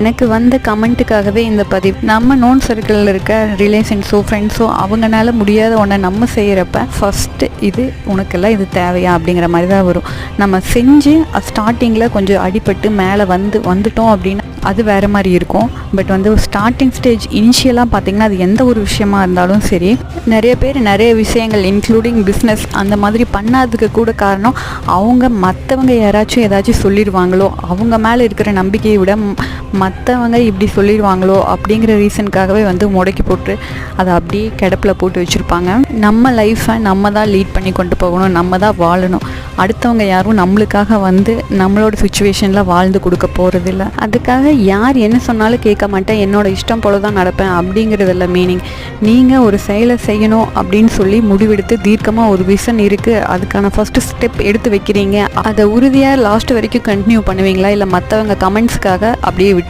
எனக்கு வந்த கமெண்ட்டுக்காகவே இந்த பதிவு. நம்ம நோன் சர்க்கிளில் இருக்க ரிலேஷன்ஸோ ஃப்ரெண்ட்ஸோ அவங்கனால முடியாத ஒன்றை நம்ம செய்கிறப்ப ஃபஸ்ட்டு இது உனக்கெல்லாம் இது தேவையா அப்படிங்கிற மாதிரி தான் வரும். நம்ம செஞ்சு ஸ்டார்டிங்கில் கொஞ்சம் அடிபட்டு மேலே வந்து வந்துட்டோம் அப்படின்னா அது வேறு மாதிரி இருக்கும். பட் வந்து ஸ்டார்டிங் ஸ்டேஜ் இனிஷியலாக பார்த்தீங்கன்னா அது எந்த ஒரு விஷயமா இருந்தாலும் சரி நிறைய பேர் நிறைய விஷயங்கள் இன்க்ளூடிங் பிஸ்னஸ் அந்த மாதிரி பண்ணாததுக்கு கூட காரணம் அவங்க மற்றவங்க யாராச்சும் ஏதாச்சும் சொல்லிடுவாங்களோ அவங்க மேலே இருக்கிற நம்பிக்கையை விட மற்றவங்க இப்படி சொல்லிடுவாங்களோ அப்படிங்கிற ரீசனுக்காகவே வந்து முடக்கி போட்டு அதை அப்படியே கிடப்பில் போட்டு வச்சுருப்பாங்க. நம்ம லைஃப்பை நம்ம தான் லீட் பண்ணி கொண்டு போகணும் நம்ம தான் வாழணும். அடுத்தவங்க யாரும் நம்மளுக்காக வந்து நம்மளோட சுச்சுவேஷனில் வாழ்ந்து கொடுக்க போகிறதில்ல அதுக்காக யார் என்ன சொன்னாலும் கேட்க மாட்டேன் என்னோட இஷ்டம் போல தான் நடப்பேன் அப்படிங்கிறதில்ல மீனிங் நீங்கள் ஒரு செயலை செய்யணும் அப்படின்னு சொல்லி முடிவெடுத்து தீர்க்கமாக ஒரு விஷன் இருக்குது அதுக்கான ஃபஸ்ட்டு ஸ்டெப் எடுத்து வைக்கிறீங்க அதை உறுதியாக லாஸ்ட் வரைக்கும் கண்டினியூ பண்ணுவீங்களா? இல்லை மற்றவங்க கமெண்ட்ஸ்க்காக அப்படியே விட்டு